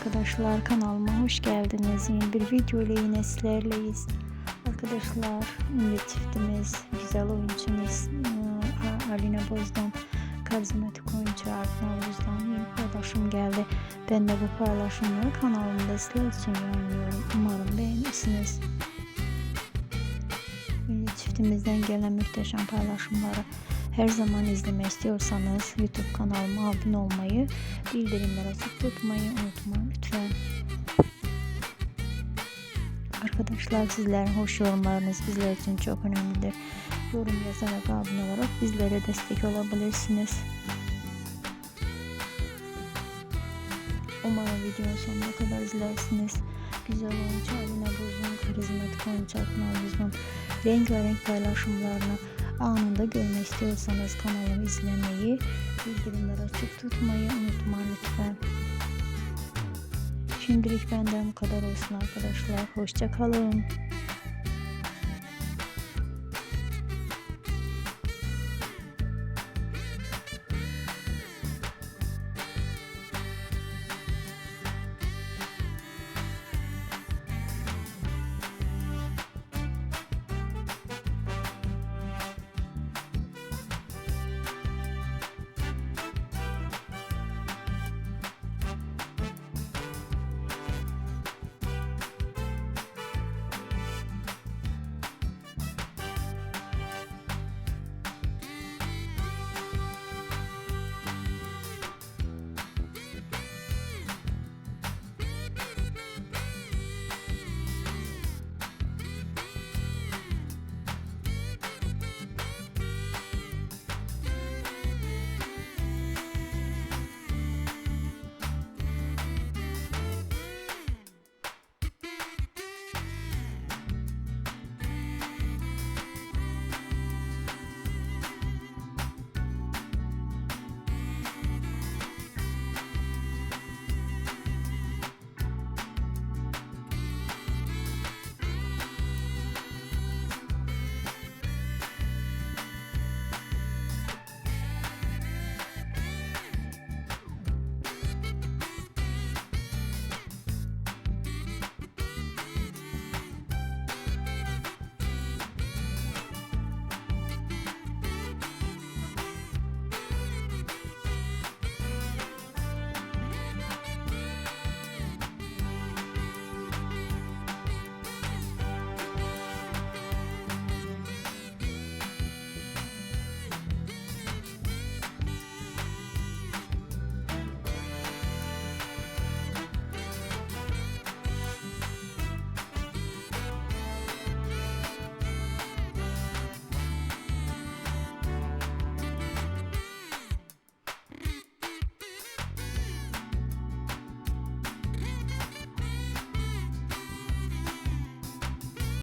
arkadaşlar kanalıma hoş geldiniz. Yeni bir video ile yine sizlerleyiz. Arkadaşlar ünlü çiftimiz, güzel oyuncumuz e, Alina Boz'dan karizmatik oyuncu Arif Navruz'dan yeni paylaşım geldi. Ben de bu paylaşımı kanalımda sizler için yayınlıyorum. Umarım beğenirsiniz. Ünlü çiftimizden gelen muhteşem paylaşımları her zaman izlemek istiyorsanız YouTube kanalıma abone olmayı, bildirimleri açık tutmayı unutmayın lütfen. Arkadaşlar sizlerin hoş yorumlarınız bizler için çok önemlidir. Yorum yazarak abone olarak bizlere destek olabilirsiniz. Umarım videonun sonuna kadar izlersiniz. Güzel oyuncu Alina Boz'un karizmatik oyuncu Akın Boz'un rengarenk paylaşımlarını anında görmek istiyorsanız kanalımı izlemeyi, bildirimleri açık tutmayı unutmayın lütfen. Şimdilik benden bu kadar olsun arkadaşlar. Hoşça kalın.